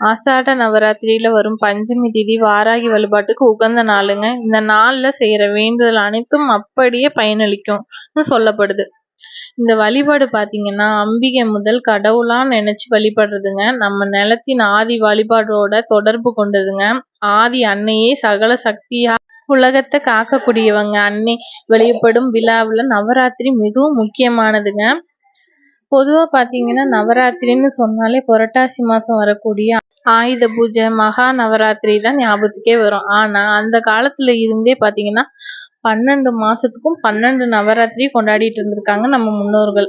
ஆசாட நவராத்திரியில வரும் பஞ்சமி திதி வாராகி வழிபாட்டுக்கு உகந்த நாளுங்க. இந்த நாள்ல செய்யற வேண்டுதல் அனைத்தும் அப்படியே பயனளிக்கும்னு சொல்லப்படுது. இந்த வழிபாடு பாத்தீங்கன்னா அம்பிகை முதல் கடவுளா நினைச்சு வழிபடுறதுங்க. நம்ம நிலத்தின் ஆதி வழிபாடோட தொடர்பு கொண்டதுங்க. ஆதி அன்னையே சகல சக்தியா உலகத்தை காக்கக்கூடியவங்க. அன்னை வெளியப்படும் விழாவில் நவராத்திரி மிகவும் முக்கியமானதுங்க. பொதுவாக பார்த்தீங்கன்னா நவராத்திரின்னு சொன்னாலே புரட்டாசி மாசம் வரக்கூடிய ஆயுத பூஜை மகா நவராத்திரி தான் ஞாபகத்துக்கே வரும். ஆனா அந்த காலத்துல இருந்தே பாத்தீங்கன்னா பன்னெண்டு மாசத்துக்கும் பன்னெண்டு நவராத்திரி கொண்டாடிட்டு இருந்திருக்காங்க நம்ம முன்னோர்கள்.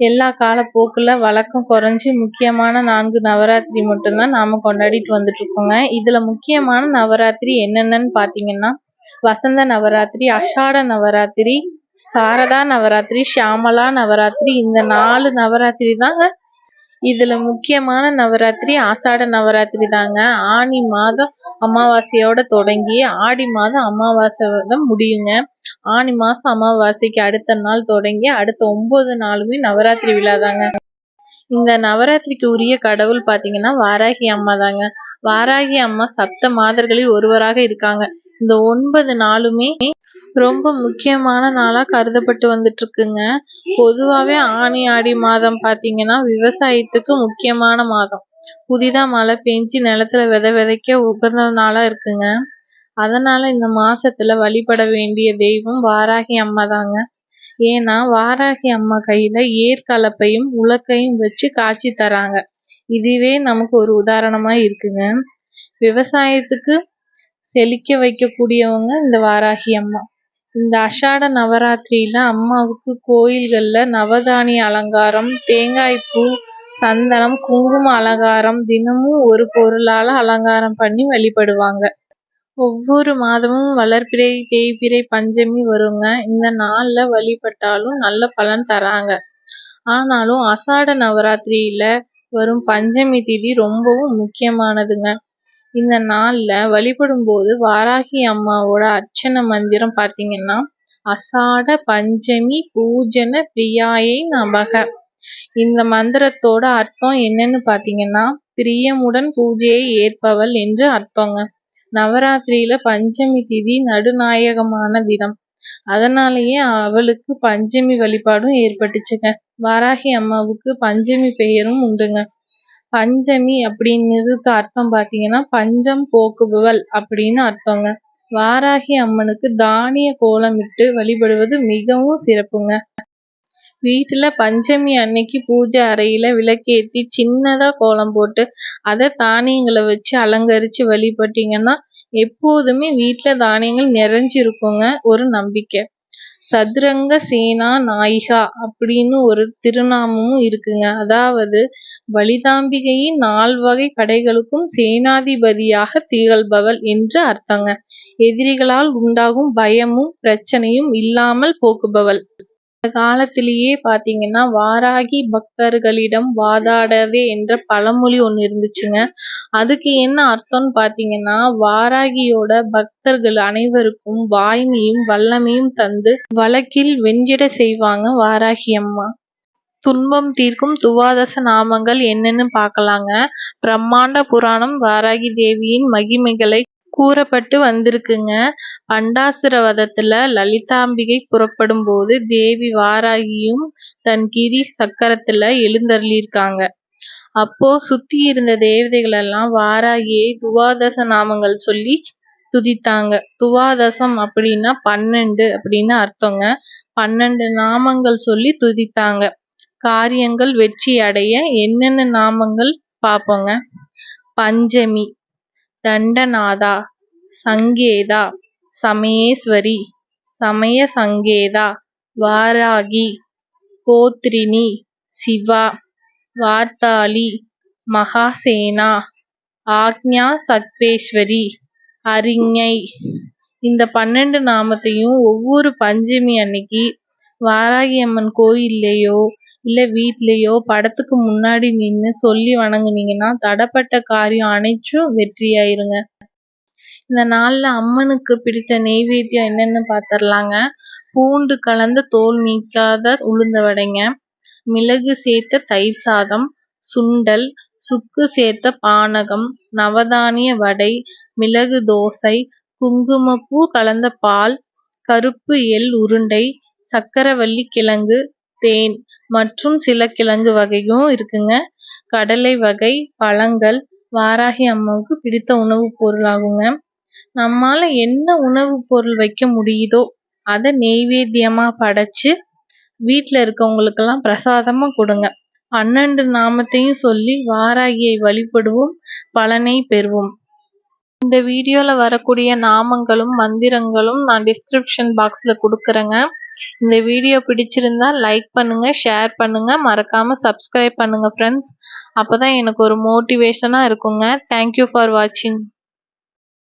எல்லா காலப்போக்குல வழக்கம் குறைஞ்சி முக்கியமான நான்கு நவராத்திரி மட்டும்தான் நாம கொண்டாடிட்டு வந்துட்டு இருக்கோங்க இதுல முக்கியமான நவராத்திரி என்னென்னன்னு பாத்தீங்கன்னா வசந்த நவராத்திரி அஷாட நவராத்திரி சாரதா நவராத்திரி ஷியாமலா நவராத்திரி இந்த நாலு நவராத்திரி தாங்க இதுல முக்கியமான நவராத்திரி ஆசாட நவராத்திரி தாங்க. ஆனி மாதம் அமாவாசையோட தொடங்கி ஆடி மாதம் அமாவாசை முடியுங்க. ஆனி மாசம் அமாவாசைக்கு அடுத்த நாள் தொடங்கி அடுத்த ஒன்பது நாளுமே நவராத்திரி விழா தாங்க. இந்த நவராத்திரிக்கு உரிய கடவுள் பாத்தீங்கன்னா வாராகி அம்மா தாங்க. வாராகி அம்மா சப்த மாதர்களில் ஒருவராக இருக்காங்க. இந்த ஒன்பது நாளுமே ரொம்ப முக்கியமான நாளாக கருதப்பட்டு வந்துட்டு இருக்குங்க ஆனி ஆடி மாதம் பார்த்தீங்கன்னா விவசாயத்துக்கு முக்கியமான மாதம். புதிதாக மழை பெஞ்சு நிலத்துல விதை விதைக்க உகந்த நாளாக இருக்குங்க. அதனால் இந்த மாசத்துல வழிபட வேண்டிய தெய்வம் வாராகி அம்மா தாங்க. ஏன்னா வாராகி அம்மா கையில் ஏற்கலப்பையும் உலக்கையும் வச்சு காய்ச்சி தராங்க. இதுவே நமக்கு ஒரு உதாரணமாக இருக்குங்க. விவசாயத்துக்கு செழிக்க வைக்கக்கூடியவங்க இந்த வாராகி அம்மா. இந்த அஷாட நவராத்திரியில அம்மாவுக்கு கோயில்கள்ல நவதானிய அலங்காரம் தேங்காய் பூ சந்தனம் குங்கும அலங்காரம் தினமும் ஒரு பொருளால் அலங்காரம் பண்ணி வழிபடுவாங்க. ஒவ்வொரு மாதமும் வளர்பிறை தேய்பிறை பஞ்சமி வருங்க. இந்த நாளில் வழிபட்டாலும் நல்ல பலன் தராங்க. ஆனாலும் அஷாட நவராத்திரியில வரும் பஞ்சமி திதி ரொம்பவும் முக்கியமானதுங்க. இந்த நாளில் வழிபடும் போது வாராகி அம்மாவோட அர்ச்சனை மந்திரம் பார்த்தீங்கன்னா அசாட பஞ்சமி பூஜன பிரியாயை நபக இந்த மந்திரத்தோட அர்த்தம் என்னன்னு பார்த்தீங்கன்னா பிரியமுடன் பூஜையை ஏற்பவள் என்று அர்த்தங்க. நவராத்திரியில பஞ்சமி திதி நடுநாயகமான தினம். அதனாலேயே அவளுக்கு பஞ்சமி வழிபாடும் ஏற்பட்டுச்சுங்க. வாராகி அம்மாவுக்கு பஞ்சமி பெயரும் உண்டுங்க. பஞ்சமி அப்படிங்கிறதுக்கு அர்த்தம் பார்த்தீங்கன்னா பஞ்சம் போக்குபவள் அப்படின்னு அர்த்தங்க. வாராகி அம்மனுக்கு தானிய கோலமிட்டு வழிபடுவது மிகவும் சிறப்புங்க. வீட்டுல பஞ்சமி அன்னைக்கு பூஜை அறையில விளக்கேத்தி சின்னதா கோலம் போட்டு அதை தானியங்களை வச்சு அலங்கரிச்சு வழிபட்டீங்கன்னா எப்போதுமே வீட்டுல தானியங்கள் நிறைஞ்சிருக்குங்க. ஒரு நம்பிக்கை. சதுரங்க சேனா நாயிகா அப்படின்னு ஒரு திருநாமமும் இருக்குங்க. அதாவது வலிதாம்பிகையின் நால்வகை படைகளுக்கும் சேனாதிபதியாக திகழ்பவள் என்று அர்த்தங்க. எதிரிகளால் உண்டாகும் பயமும் பிரச்சனையும் இல்லாமல் போக்குபவள். காலத்திலேயே பார்த்தீங்கன்னா வாராகி பக்தர்களிடம் வாதாடவே என்ற பழமொழி ஒண்ணு இருந்துச்சுங்க. அதுக்கு என்ன அர்த்தம்னு பார்த்தீங்கன்னா வாராகியோட பக்தர்கள் அனைவருக்கும் வாய்மையும் வல்லமையும் தந்து வழக்கில் வெஞ்சிட செய்வாங்க வாராகி அம்மா. துன்பம் தீர்க்கும் துவாதச நாமங்கள் என்னன்னு பார்க்கலாங்க பிரம்மாண்ட புராணம் வாராகி தேவியின் மகிமைகளை கூறப்பட்டு வந்திருக்குங்க. பண்டாசுரவதத்துல லலிதாம்பிகை புறப்படும் போது தேவி வாராகியும் தன் கிரி சக்கரத்துல எழுந்தருளியிருக்காங்க. அப்போ சுத்தி இருந்த தேவதைகள் எல்லாம் வாராகியை துவாதச நாமங்கள் சொல்லி துதித்தாங்க. துவாதசம் அப்படின்னா பன்னெண்டு அப்படின்னு அர்த்தங்க. பன்னெண்டு நாமங்கள் சொல்லி துதித்தாங்க. காரியங்கள் வெற்றி அடைய என்னென்ன நாமங்கள் பார்ப்போங்க. பஞ்சமி தண்டநாதா சங்கேதா சமயேஸ்வரி சமய சங்கேதா வாராகி கோத்ரினி சிவா வார்த்தாளி மகாசேனா ஆக்ஞா சக்ரேஸ்வரி அரிஞை இந்த பன்னெண்டு நாமத்தையும் ஒவ்வொரு பஞ்சமி அன்னைக்கு வாராகி அம்மன் கோயில்லையோ இல்ல வீட்லயோ படத்துக்கு முன்னாடி நின்று சொல்லி வணங்குனீங்கன்னா தடப்பட்ட காரியம் அனைத்தும் வெற்றியாயிருங்க. இந்த நாள்ல அம்மனுக்கு பிடித்த நெய்வேத்தியம் என்னன்னு பாத்திரலாங்க. பூண்டு கலந்த தோல் நீக்காத உளுந்த வடைங்க மிளகு சேர்த்த தயிர் சாதம் சுண்டல் சுக்கு சேர்த்த பானகம் நவதானிய வடை மிளகு தோசை குங்குமப்பூ கலந்த பால் கருப்பு எள் உருண்டை சக்கரவள்ளி கிழங்கு தேன். மற்றும் சில கிழங்கு வகையும் இருக்குங்க. கடலை வகை பழங்கள் வாராகி அம்மாவுக்கு பிடித்த உணவுப் பொருளாகுங்க. நம்மால என்ன உணவுப் பொருள் வைக்க முடியுதோ அதை நெய்வேத்தியமா படைச்சு வீட்டில் இருக்கவங்களுக்கெல்லாம் பிரசாதமா கொடுங்க. பன்னெண்டு நாமத்தையும் சொல்லி வாராகியை வழிபடுவோம் பலனை பெறுவோம். இந்த வீடியோவில் வரக்கூடிய நாமங்களும் மந்திரங்களும் நான் டிஸ்கிரிப்ஷன் பாக்ஸில் கொடுக்குறேங்க. இந்த வீடியோ பிடிச்சிருந்தா லைக் பண்ணுங்க ஷேர் பண்ணுங்க. மறக்காம சப்ஸ்கிரைப் பண்ணுங்க ஃப்ரெண்ட்ஸ் அப்பதான் எனக்கு ஒரு மோட்டிவேஷனாக இருக்குங்க. தேங்க்யூ ஃபார் வாட்சிங்